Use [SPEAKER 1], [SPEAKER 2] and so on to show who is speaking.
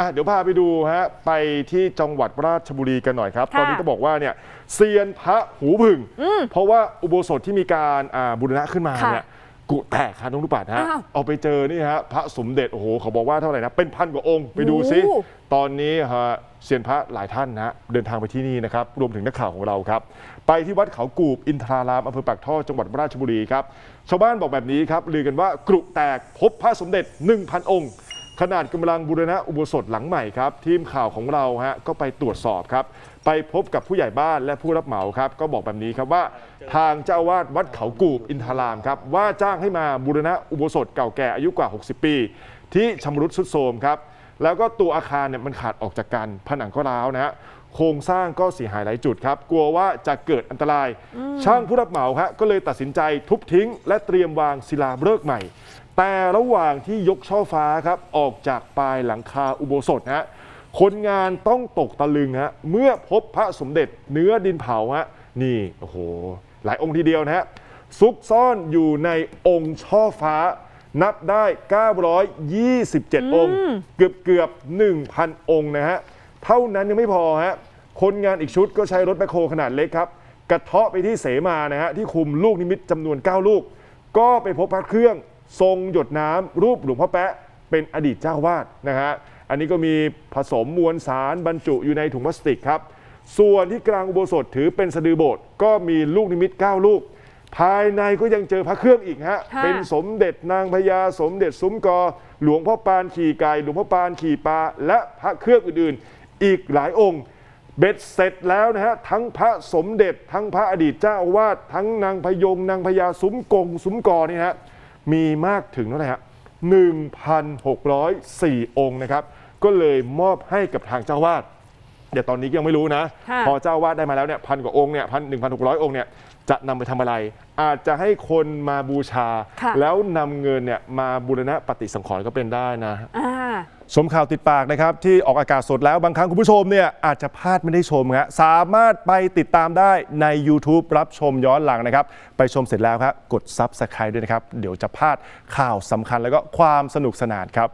[SPEAKER 1] อะเดี๋ยวพาไปดูฮะไปที่จังหวัดราชบุรีกันหน่อยครับ
[SPEAKER 2] ค่ะ
[SPEAKER 1] ตอนนี้ต้องบอกว่าเนี่ยเซียนพระหูผึ่งเพราะว่าอุโบสถที่มีการอ่าบูรณะขึ้นมา
[SPEAKER 2] ค่ะ
[SPEAKER 1] เนี่ยกุแตกครับน้องลูกปัดฮะ
[SPEAKER 2] อ้าว
[SPEAKER 1] เอาไปเจอนี่ฮะพระสมเด็จโอ้โหเขาบอกว่าเท่าไหร่นะเป็นพันกว่าองค์ไปดูซิ
[SPEAKER 2] โอ้
[SPEAKER 1] ตอนนี้ฮะเซียนพระหลายท่านนะฮะเดินทางไปที่นี่นะครับรวมถึงนักข่าวของเราครับ ไปที่วัดเขากูบอินทรารามอำเภอปากท่อจังหวัดราชบุรีครับชาวบ้านบอกแบบนี้ครับลือกันว่ากรุแตกพบพระสมเด็จ 1,000 องค์ ขนาดกำลังบูรณะอุโบสถหลังใหม่ครับทีมข่าวของเราฮะก็ไปตรวจสอบครับ ไปพบกับผู้ใหญ่บ้านและผู้รับเหมาครับ ก็บอกแบบนี้ครับว่าทางเจ้าวาดวัดเขากูบอินทารามครับ ว่าจ้างให้มาบูรณะอุโบสถเก่าแก่อายุกว่า 60 ปี ที่ชำรุดสุดโทรมครับ แล้วก็ตัวอาคารเนี่ยมันขาดออกจากกัน ผนังก็ร้าวนะฮะโครงสร้างก็เสียหายหลายจุดครับ กลัวว่าจะเกิดอันตราย ช่างผู้รับเหมาฮะก็เลยตัดสินใจทุบทิ้ง และเตรียมวางศิลาฤกษ์ใหม่ แต่ระหว่างที่ยกช่อฟ้าครับออกจากปลายหลังคาอุโบสถฮะคนงานต้องตกตะลึงฮะเมื่อพบพระสมเด็จเนื้อดินเผาฮะนี่โอ้โหหลายองค์ทีเดียวนะฮะซุกซ่อนอยู่ในองค์ช่อฟ้า นับได้ 927 องค์ เกือบเกือบ1,000 องค์นะฮะ เท่านั้นยังไม่พอฮะ คนงานอีกชุดก็ใช้รถแบคโฮขนาดเล็กครับ กระเทาะไปที่เสมานะฮะ ที่คุมลูกนิมิตจำนวน 9 ลูก ก็ไปพบพระเครื่องทรงหยดน้ำรูปหลวงพ่อแปะเป็นอดีตเจ้าวาดนะฮะ อันนี้ก็มีผสมมวลสารบรรจุอยู่ในถุงพลาสติกครับ ส่วนที่กลางอุโบสถถือเป็นสะดือโบสถ์ก็มีลูกนิมิต 9 ลูก ภายในก็ยังเจอพระเครื่องอีกฮะ
[SPEAKER 2] ค่ะ
[SPEAKER 1] เป็นสมเด็จนางพญาสมเด็จซุ้มกอ หลวงพ่อปานขี่ไก่ หลวงพ่อปานขี่ปลา และพระเครื่องอื่นๆ อีกหลายองค์ เบ็ดเสร็จแล้วนะฮะ ทั้งพระสมเด็จ ทั้งพระอดีตเจ้าอาวาส ทั้งนางพยง นางพญาซุ้มกง ซุ้มกอนี่ฮะ มีมากถึงเท่าไหร่ฮะ1,604 องค์นะครับ ก็เลยมอบให้กับทางเจ้าวาด เดี๋ยวตอนนี้ยังไม่รู้นะ
[SPEAKER 2] ค่ะ
[SPEAKER 1] พอเจ้าวาดได้มาแล้วเนี่ยพันกว่าองค์เนี่ยพันหนึ่งพันหกร้อยองค์เนี่ยจะนำไปทำอะไร อาจจะให้คนมาบูชา
[SPEAKER 2] ค่ะ
[SPEAKER 1] แล้วนำเงินเนี่ยมาบูรณะปฏิสังขรณ์ก็เป็นได้นะ
[SPEAKER 2] อ่า
[SPEAKER 1] ชมข่าวติดปากนะครับ ที่ออกอากาศสดแล้วบางครั้งคุณผู้ชมเนี่ยอาจจะพลาดไม่ได้ชมครับสามารถไปติดตามได้ใน YouTube รับชมย้อนหลังนะครับ ไปชมเสร็จแล้วครับกด Subscribe ด้วยนะครับ เดี๋ยวจะพลาดข่าวสำคัญแล้วก็ความสนุกสนานครับ